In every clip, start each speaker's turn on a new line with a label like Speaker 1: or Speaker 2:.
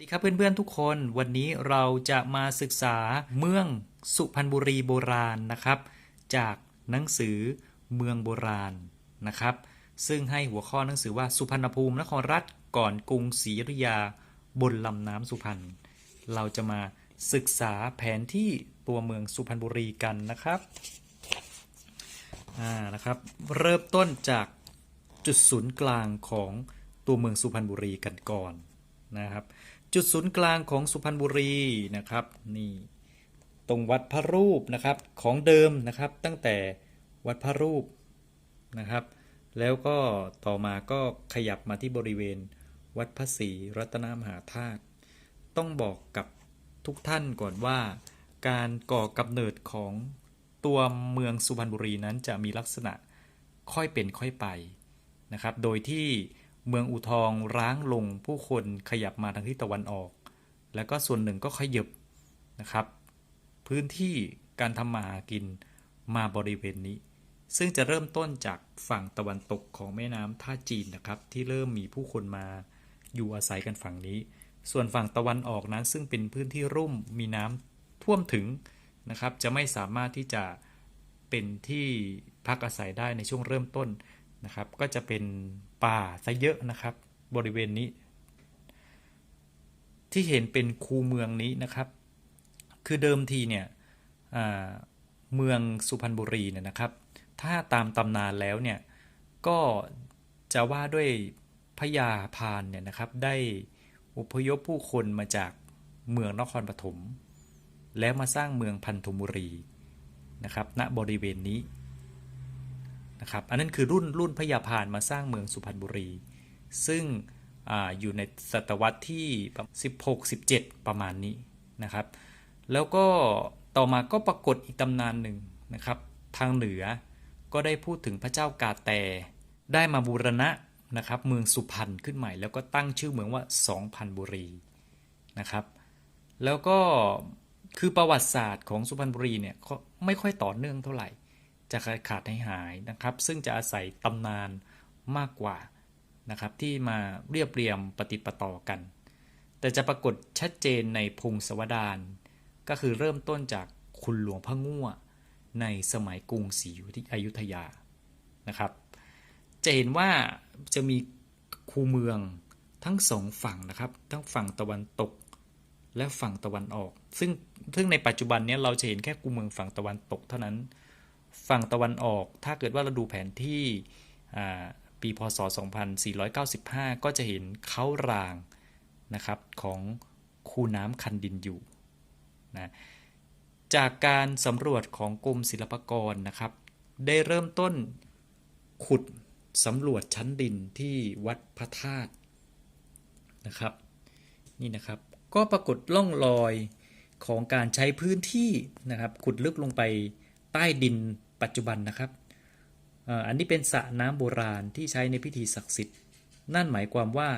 Speaker 1: สวัสดีครับเพื่อนๆทุกคนวันนี้เราจะมาศึกษาเมืองสุพรรณบุรีโบราณนะครับ จากหนังสือเมืองโบราณนะครับ ซึ่งให้หัวข้อหนังสือว่าสุพรรณภูมินครรัฐก่อนกรุงศรีอยุธยาบนลำน้ำสุพรรณเราจะมาศึกษาแผนที่ตัวเมืองสุพรรณบุรีกันนะครับอ่านะครับ เริ่มต้นจากจุดศูนย์กลางของตัวเมืองสุพรรณบุรีกันก่อนนะครับ จุดศูนย์กลางของสุพรรณบุรีนะครับนี่ตรงวัดพระรูปนะครับของเดิมนะครับตั้งแต่วัดพระรูปนะครับ แล้วก็ต่อมาก็ขยับมาที่บริเวณวัดพระศรีรัตนมหาธาตุต้องบอกกับทุกท่านก่อนว่า การก่อกำเนิดของตัวเมืองสุพรรณบุรีนั้นจะมีลักษณะค่อยเป็นค่อยไปนะครับ โดยที่ เมืองอูทองร้างลงผู้คนขยับมาทางทิศตะวันออก แล้วก็ส่วนหนึ่งก็ขยับนะครับ พื้นที่การทำมาหากินมาบริเวณนี้ ซึ่งจะเริ่มต้นจากฝั่งตะวันตกของแม่น้ำท่าจีนนะครับ ที่เริ่มมีผู้คนมาอยู่อาศัยกันฝั่งนี้ ส่วนฝั่งตะวันออกนั้น ซึ่งเป็นพื้นที่รุ่มมีน้ำท่วมถึงนะครับ จะไม่สามารถที่จะเป็นที่พักอาศัยได้ในช่วงเริ่มต้น นะครับ ก็จะเป็นป่าซะเยอะนะครับ บริเวณนี้ ที่เห็นเป็นคูเมืองนี้นะครับ คือเดิมทีเนี่ยเมืองสุพรรณบุรีเนี่ยนะครับ ถ้าตามตำนานแล้วเนี่ย ก็จะว่าด้วยพญาพานเนี่ยนะครับได้อพยพผู้คนมาจากเมืองนครปฐมแล้วมาสร้างเมืองพันธุมบุรีนะครับ ณบริเวณนี้ นะครับ อันนั้นคือรุ่นรุ่นพญาพานมาสร้างเมืองสุพรรณบุรี ซึ่งออยู่ในศตวรรษที่ 16-17 ประมาณนี้นะครับ แล้วก็ต่อมาก็ปรากฏอีกตำนานหนึ่งนะครับ ทางเหนือก็ได้พูดถึงพระเจ้ากาแต ได้มาบูรณะนะครับเมืองสุพรรณขึ้นใหม่ แล้วก็ตั้งชื่อเมืองว่าสองพันบุรีนะครับ แล้วก็คือประวัติศาสตร์ของสุพรรณบุรีเนี่ยไม่ค่อยต่อเนื่องเท่าไหร่ จะขาดขาดหายหายนะครับ ซึ่งจะอาศัยตำนานมากกว่านะครับที่มาเรียบเรียงปฏิปต่อกัน แต่จะปรากฏชัดเจนในพงศวดารก็คือเริ่มต้นจากคุณหลวงพ่อง่วในสมัยกรุงศรีอยุธยานะครับ จะเห็นว่าจะมีคูเมืองทั้งสองฝั่งนะครับ ทั้งฝั่งตะวันตกและฝั่งตะวันออก ซึ่งซึ่งในปัจจุบันนี้เราจะเห็นแค่คูเมืองฝั่งตะวันตกเท่านั้น ฝั่งตะวันออกถ้าเกิดว่าเราดูแผนที่ปีพศ 2495 ก็จะเห็นเขารางนะครับของคูน้ำคันดินอยู่นะจากการสำรวจของกรมศิลปากรนะครับ ได้เริ่มต้นขุดสำรวจชั้นดินที่วัดพระธาตุนะครับนี่นะครับก็ปรากฏล่องรอยของการใช้พื้นที่นะครับขุดลึกลงไป ใต้ดินปัจจุบันนะครับอันนี้เป็นสระน้ำโบราณที่ใช้ในพิธีศักดิ์สิทธิ์ นั่นหมายความว่า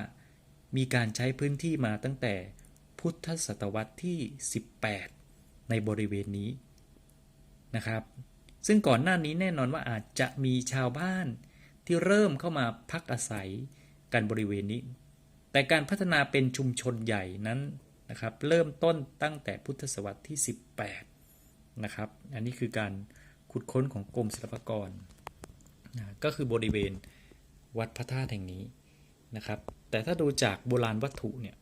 Speaker 1: มีการใช้พื้นที่มาตั้งแต่พุทธศตวรรษที่ 18 ในบริเวณนี้นะครับ ซึ่งก่อนหน้านี้แน่นอนว่าอาจจะมีชาวบ้านที่เริ่มเข้ามาพักอาศัยกันบริเวณนี้ แต่การพัฒนาเป็นชุมชนใหญ่นั้นนะครับ เริ่มต้นตั้งแต่พุทธศตวรรษที่ 18 นะครับ อันนี้คือการขุดค้นของกรมศิลปากรนะก็คือบริเวณวัดพระธาตุแห่งนี้นะครับ แต่ถ้าดูจากโบราณวัตถุเนี่ย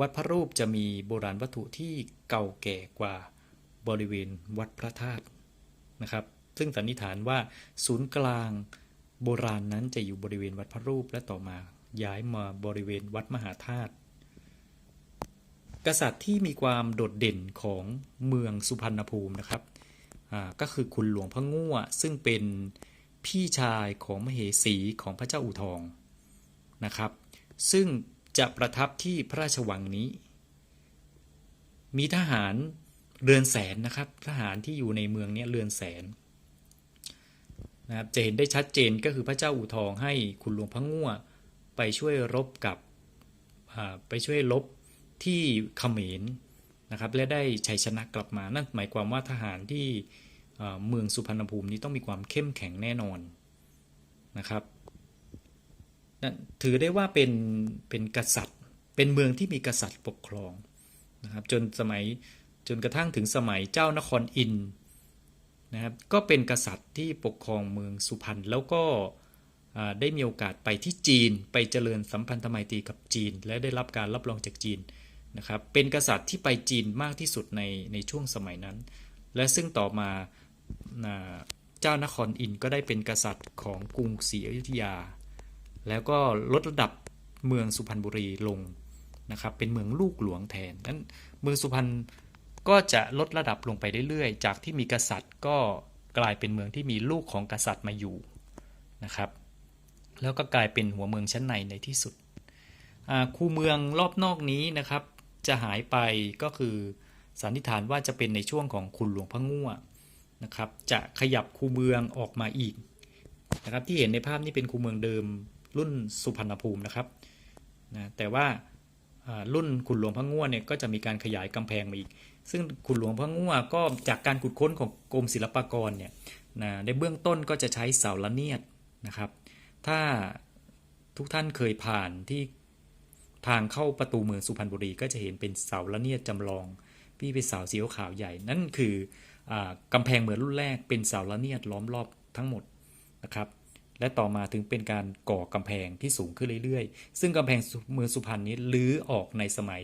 Speaker 1: วัดพระรูปจะมีโบราณวัตถุที่เก่าแก่กว่าบริเวณวัดพระธาตุนะครับ ซึ่งสันนิษฐานว่าศูนย์กลางโบราณนั้นจะอยู่บริเวณวัดพระรูปและต่อมาย้ายมาบริเวณวัดมหาธาตุ กษัตริย์ที่มีความโดดเด่นของเมืองสุพรรณภูมินะครับก็คือคุณหลวงพระง่วซึ่งเป็นพี่ชายของมเหสีของพระเจ้าอู่ทองนะครับ ซึ่งจะประทับที่พระราชวังนี้ มีทหารเรือนแสนนะครับ ทหารที่อยู่ในเมืองนี้เรือนแสนนะครับจะเห็นได้ชัดเจนก็คือพระเจ้าอู่ทองให้คุณหลวงพระง่วไปช่วยรบกับไปช่วยรบ ที่เขมรนะครับและได้ชัยชนะกลับมานั่นหมายความว่าทหารที่เมืองสุพรรณภูมินี้ต้องมีความเข้มแข็งแน่นอนนะครับนั่นถือได้ว่าเป็นเป็นกษัตริย์ เป็นเมืองที่มีกษัตริย์ปกครองนะครับจนสมัยจนกระทั่งถึงสมัยเจ้านครอินนะครับก็เป็นกษัตริย์ที่ปกครองเมืองสุพรรณแล้วก็ได้มีโอกาสไปที่จีนไปเจริญสัมพันธไมตรีกับจีน และได้รับการรับรองจากจีน นะครับเป็นกษัตริย์ที่ไปจีนมากที่สุดในในช่วงสมัยนั้น และซึ่งต่อมาเจ้านครอินก็ได้เป็นกษัตริย์ของกรุงศรีอยุธยา แล้วก็ลดระดับเมืองสุพรรณบุรีลงนะครับเป็นเมืองลูกหลวงแทนนั้นเมืองสุพรรณก็จะลดระดับลงไปเรื่อยๆ จากที่มีกษัตริย์ก็กลายเป็นเมืองที่มีลูกของกษัตริย์มาอยู่นะครับแล้วก็กลายเป็นหัวเมืองชั้นในในที่สุดคูเมืองรอบนอกนี้นะครับ จะหายไปก็คือสันนิษฐานว่าจะเป็นในช่วงของคุณหลวงพระง่วนะครับ จะขยับคูเมืองออกมาอีกนะครับ ที่เห็นในภาพนี้เป็นคูเมืองเดิมรุ่นสุพรรณภูมินะครับนะแต่ว่าอ่ารุ่นขุนหลวงพระง่วเนี่ยก็จะมีการขยายกำแพงมาอีก ซึ่งขุนหลวงพระง่วก็จากการขุดค้นของกรมศิลปากรเนี่ยนะในเบื้องต้นก็จะใช้เสาละเนียดนะครับ ถ้าทุกท่านเคยผ่านที่ ทางเข้าประตูเมืองสุพรรณบุรีก็จะเห็นเป็นเสาละเนียดจำลอง พี่เป็นเสาสีขาวใหญ่ นั่นคืออากำแพงเมืองรุ่นแรกเป็นเสาละเนียดล้อมรอบทั้งหมดนะครับ และต่อมาถึงเป็นการก่อกำแพงที่สูงขึ้นเรื่อยๆ ซึ่งกำแพงเมืองสุพรรณนี้ลื้อออกในสมัย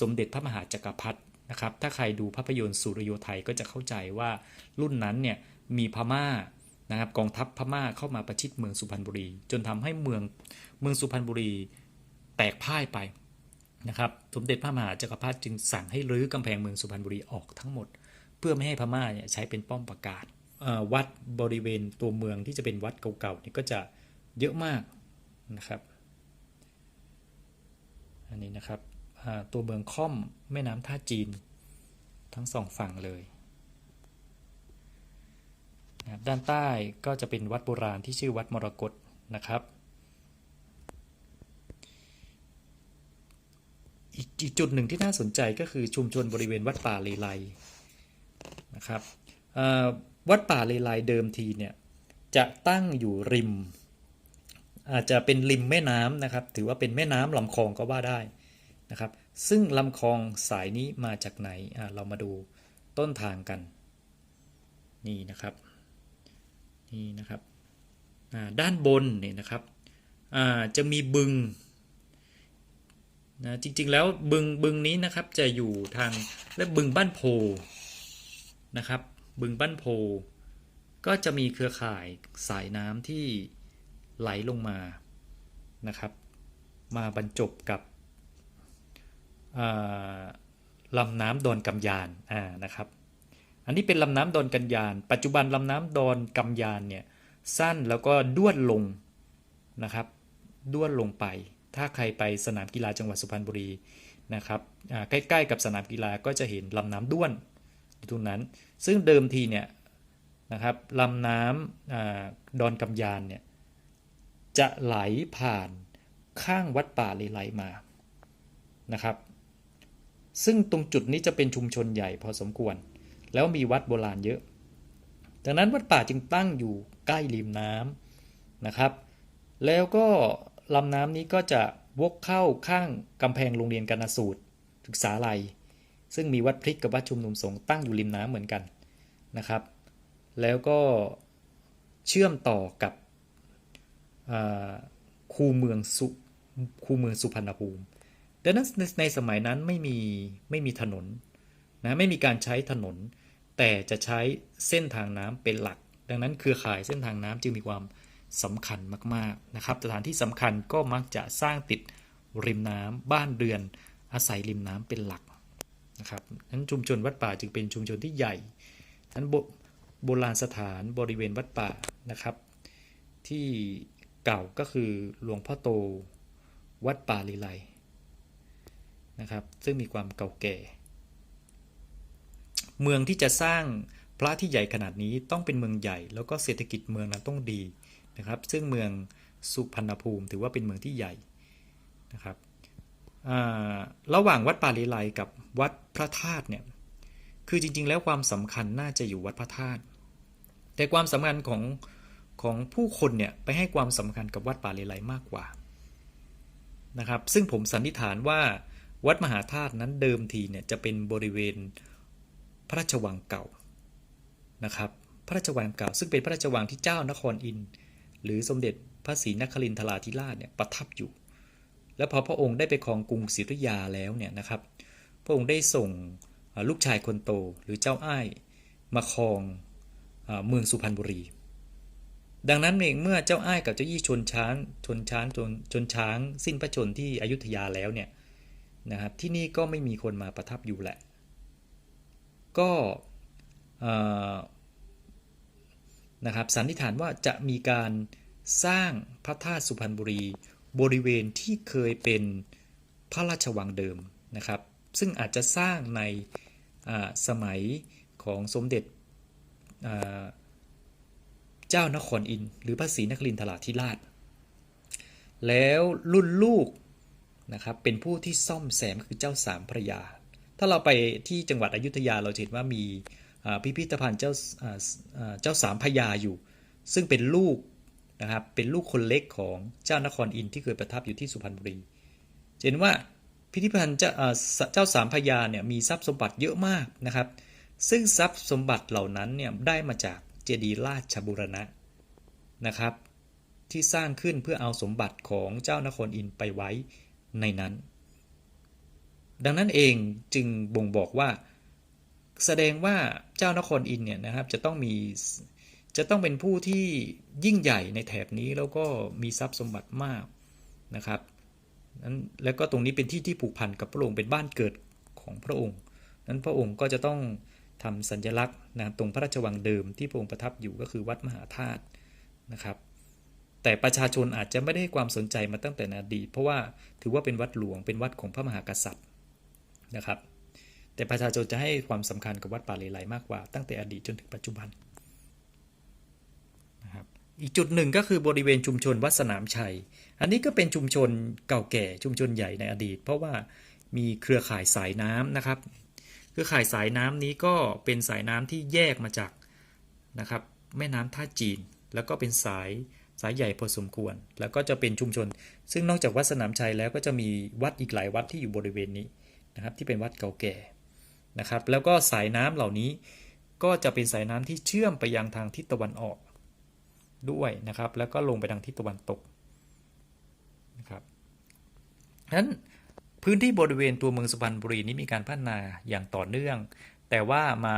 Speaker 1: สมเด็จพระมหาจักรพรรดินะครับ ถ้าใครดูภาพยนตร์สุริโยไทยก็จะเข้าใจว่ารุ่นนั้นเนี่ยมีพม่านะครับกองทัพพม่าเข้ามาประชิดเมืองสุพรรณบุรี จนทำให้เมืองเมืองสุพรรณบุรี แตกพ่ายไปนะครับสมเด็จพระมหาจักรพรรดิจึงสั่งให้รื้อกำแพงเมืองสุพรรณบุรีออกทั้งหมด เพื่อไม่ให้พม่าเนี่ยใช้เป็นป้อมปราการวัดบริเวณตัวเมืองที่จะเป็นวัดเก่าๆนี่ก็จะเยอะมากนะครับ อันนี้นะครับตัวเมืองค่อมแม่น้ำท่าจีนทั้งสองฝั่งเลยด้านใต้ก็จะเป็นวัดโบราณที่ชื่อวัดมรกตนะครับ อีก อีกจุดหนึ่งที่น่าสนใจก็คือชุมชนบริเวณวัดป่าเลไลนะครับวัดป่าเลไลเดิมทีเนี่ยจะตั้งอยู่ริม อาจจะเป็นริมแม่น้ำนะครับ ถือว่าเป็นแม่น้ำลำคลองก็ว่าได้นะครับ ซึ่งลำคลองสายนี้มาจากไหนเรามาดูต้นทางกัน นี่นะครับนี่นะครับด้านบนเนี่ยนะครับจะมีบึง นะจริงๆแล้วบึงบึงนี้นะครับจะอยู่ทางและบึงบ้านโพนะครับ บึงบ้านโพ ก็จะมีเครือข่ายสายน้ำที่ไหลลงมานะครับ มาบรรจบกับลำน้ำดอนกำยานอ่านะครับ อันนี้เป็นลำน้ำดอนกันยาน ปัจจุบันลำน้ำดอนกำยานเนี่ยสั้นแล้วก็ด้วนลงนะครับด้วนลงไป ถ้าใครไปสนามกีฬาจังหวัดสุพรรณบุรีนะครับใกล้ๆกับสนามกีฬาก็จะเห็นลำน้ำด้วนอยู่ตรงนั้น ซึ่งเดิมทีเนี่ยนะครับลำน้ำอดอนกำยานเนี่ยจะไหลผ่านข้างวัดป่าเลไลมานะครับซึ่งตรงจุดนี้จะเป็นชุมชนใหญ่พอสมควร แล้วมีวัดโบราณเยอะ ดังนั้นวัดป่าจึงตั้งอยู่ใกล้ริมน้ำนะครับ แล้วก็ ลำน้ำนี้ก็จะวกเข้าข้างกำแพงโรงเรียนกนสูตร ศึกษาลัย ซึ่งมีวัดพริกกับวัดชุมนุมสงฆ์ตั้งอยู่ริมน้ำเหมือนกันนะครับ แล้วก็เชื่อมต่อกับคูเมืองสุคูเมืองสุพรรณภูมิดังนั้นในในสมัยนั้นไม่มีไม่มีถนนนะไม่มีการใช้ถนน แต่จะใช้เส้นทางน้ำเป็นหลัก ดังนั้นเครือข่ายเส้นทางน้ำจึงมีความ สำคัญมากๆนะครับ สถานที่สำคัญก็มักจะสร้างติดริมน้ำบ้านเรือนอาศัยริมน้ำเป็นหลักนะครับนั้นชุมชนวัดป่าจึงเป็นชุมชนที่ใหญ่นั้นโบโบราณสถานบริเวณวัดป่านะครับ ที่เก่าก็คือหลวงพ่อโตวัดป่าลีไลนะครับ ซึ่งมีความเก่าแก่ เมืองที่จะสร้างพระที่ใหญ่ขนาดนี้ต้องเป็นเมืองใหญ่ แล้วก็เศรษฐกิจเมืองนั้นต้องดี นะครับ ซึ่งเมืองสุพรรณภูมิถือว่าเป็นเมืองที่ใหญ่นะครับระหว่างวัดป่าลีไลกับวัดพระธาตุเนี่ยคือจริงๆ แล้วความสำคัญน่าจะอยู่วัดพระธาตุแต่ความสำคัญของของผู้คนเนี่ยไปให้ความสำคัญกับวัดป่าเลไลมากกว่านะครับ ซึ่งผมสันนิษฐานว่าวัดมหาธาตุนั้นเดิมทีเนี่ยจะเป็นบริเวณพระราชวังเก่านะครับ พระราชวังเก่า ซึ่งเป็นพระราชวังที่เจ้านครอินทร์ หรือสมเด็จพระศรีนครินทราธิราชเนี่ยประทับอยู่ แล้วพอพระองค์ได้ไปครองกรุงศรีอยุธยาแล้วเนี่ยนะครับ พระองค์ได้ส่งลูกชายคนโตหรือเจ้าอ้ายมาครองเมืองสุพรรณบุรี ดังนั้นเองเมื่อเจ้าอ้ายกับเจ้ายี่ชนช้างชนช้างจนชนช้าง สิ้นพระชนที่อยุธยาแล้วเนี่ยนะครับที่นี่ก็ไม่มีคนมาประทับอยู่แหละ ก็ นะครับสันนิษฐานว่าจะมีการสร้างพระธาตุสุพรรณบุรี บริเวณที่เคยเป็นพระราชวังเดิมนะครับ ซึ่งอาจจะสร้างในสมัยของสมเด็จเจ้านครอินหรือพระศรีนครินทราธิราช แล้วรุ่นลูกนะครับเป็นผู้ที่ซ่อมแซมคือเจ้าสามพระยา ถ้าเราไปที่จังหวัดอยุธยาเราเห็นว่ามี พิพิธภัณฑ์เจ้าเจ้าสามพญาอยู่ ซึ่งเป็นลูกนะครับเป็นลูกคนเล็กของเจ้านครอินที่เคยประทับอยู่ที่สุพรรณบุรีเห็นว่าพิพิธภัณฑ์เจ้าเจ้าสามพญาเนี่ยมีทรัพย์สมบัติเยอะมากนะครับ ซึ่งทรัพย์สมบัติเหล่านั้นเนี่ยได้มาจากเจดีย์ราชบุรณะนะครับ ที่สร้างขึ้นเพื่อเอาสมบัติของเจ้านครอินไปไว้ในนั้น ดังนั้นเองจึงบ่งบอกว่า แสดงว่าเจ้านครอินเนี่ยนะครับจะต้องมีจะต้องเป็นผู้ที่ยิ่งใหญ่ในแถบนี้แล้วก็มีทรัพย์สมบัติมากนะครับนั้นแล้วก็ตรงนี้เป็นที่ที่ผูกพันกับพระองค์เป็นบ้านเกิดของพระองค์ นั้นพระองค์ก็จะต้องทำสัญลักษณ์นะตรงพระราชวังเดิมที่พระองค์ประทับอยู่ก็คือวัดมหาธาตุนะครับ แต่ประชาชนอาจจะไม่ได้ให้ความสนใจมาตั้งแต่อดีตเพราะว่าถือว่าเป็นวัดหลวงเป็นวัดของพระมหากษัตริย์นะครับ แต่ประชาชนจะให้ความสำคัญกับวัดป่าเลไลมากกว่า ตั้งแต่อดีตจนถึงปัจจุบันนะครับอีกจุดหนึ่งก็คือบริเวณชุมชนวัดสนามชัย อันนี้ก็เป็นชุมชนเก่าแก่ชุมชนใหญ่ในอดีต เพราะว่ามีเครือข่ายสายน้ำนะครับเครือข่ายสายน้ำนี้ก็เป็นสายน้ำที่แยกมาจากนะครับแม่น้ำท่าจีน แล้วก็เป็นสายสายใหญ่พอสมควร แล้วก็จะเป็นชุมชน ซึ่งนอกจากวัดสนามชัยแล้วก็จะมีวัดอีกหลายวัดที่อยู่บริเวณนี้นะครับที่เป็นวัดเก่าแก่ นะครับ แล้วก็สายน้ำเหล่านี้ก็จะเป็นสายน้ำที่เชื่อมไปยังทางทิศตะวันออกด้วยนะครับ แล้วก็ลงไปทางทิศตะวันตกนะครับนั้นพื้นที่บริเวณตัวเมืองสุพรรณบุรีนี้มีการพัฒนาอย่างต่อเนื่อง แต่ว่ามา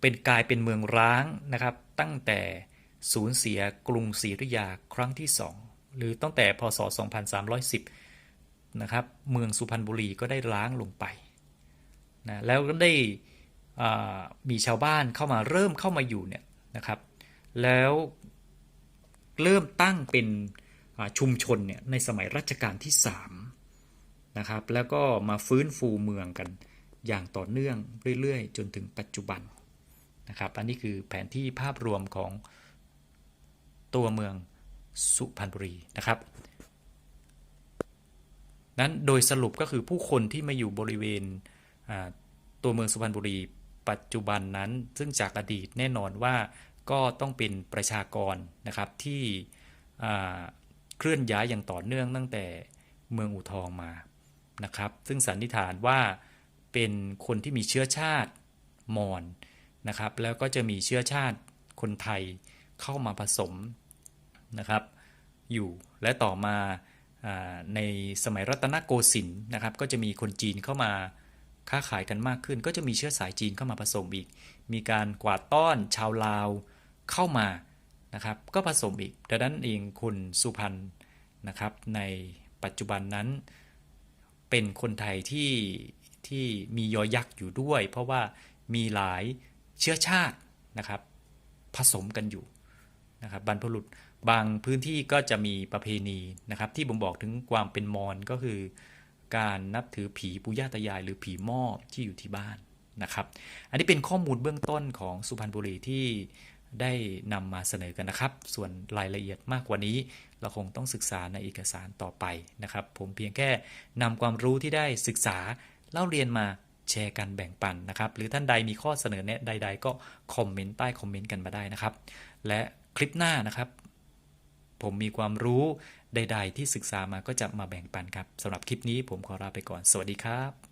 Speaker 1: เป็นกลายเป็นเมืองร้างนะครับ ตั้งแต่สูญเสียกรุงศรีอยุธยาครั้งที่ 2 หรือตั้งแต่พศ 2310 นะครับ เมืองสุพรรณบุรีก็ได้ร้างลงไป นะแล้วก็ได้มีชาวบ้านเข้ามาเริ่มเข้ามาอยู่เนี่ยนะครับ แล้วเริ่มตั้งเป็นชุมชนเนี่ยในสมัยรัชกาลที่3นะครับแล้วก็มาฟื้นฟูเมืองกันอย่างต่อเนื่องเรื่อยๆ จนถึงปัจจุบันนะครับ อันนี้คือแผนที่ภาพรวมของตัวเมืองสุพรรณบุรีนะครับ นั้นโดยสรุปก็คือผู้คนที่มาอยู่บริเวณ ตัวเมืองสุพรรณบุรีปัจจุบันนั้น ซึ่งจากอดีตแน่นอนว่าก็ต้องเป็นประชากรนะครับที่เคลื่อนย้ายอย่างต่อเนื่องตั้งแต่เมืองอู่ทองมานะครับ ซึ่งสันนิษฐานว่าเป็นคนที่มีเชื้อชาติมอญนะครับ แล้วก็จะมีเชื้อชาติคนไทยเข้ามาผสมนะครับอยู่และต่อมาในสมัยรัตนโกสินทร์นะครับ ก็จะมีคนจีนเข้ามา ค้าขายกันมากขึ้น ก็จะมีเชื้อสายจีนเข้ามาผสมอีก มีการกวาดต้อนชาวลาวเข้ามานะครับ ก็ผสมอีกดังนั้นเองคุณสุพรรณนะครับในปัจจุบันนั้นเป็นคนไทยที่ที่มียอยักษ์อยู่ด้วย เพราะว่ามีหลายเชื้อชาตินะครับ ผสมกันอยู่นะครับบรรพบุรุษบางพื้นที่ก็จะมีประเพณีนะครับ ที่ผมบอกถึงความเป็นมอญก็คือ การนับถือผีปุย่าตายาย หรือผีหม้อที่อยู่ที่บ้านนะครับ อันนี้เป็นข้อมูลเบื้องต้นของสุพรรณบุรีที่ได้นำมาเสนอกันนะครับ ส่วนรายละเอียดมากกว่านี้ เราคงต้องศึกษาในเอกสารต่อไปนะครับ ผมเพียงแค่นำความรู้ที่ได้ศึกษาเล่าเรียนมาแชร์กันแบ่งปันนะครับ หรือท่านใดมีข้อเสนอแนะใด ๆ ก็คอมเมนต์ใต้คอมเมนต์กันมาได้นะครับ และคลิปหน้านะครับ ผมมีความรู้ ใด ๆ ที่ศึกษามาก็จะมาแบ่งปันครับสำหรับคลิปนี้ผมขอลาไปก่อน สวัสดีครับ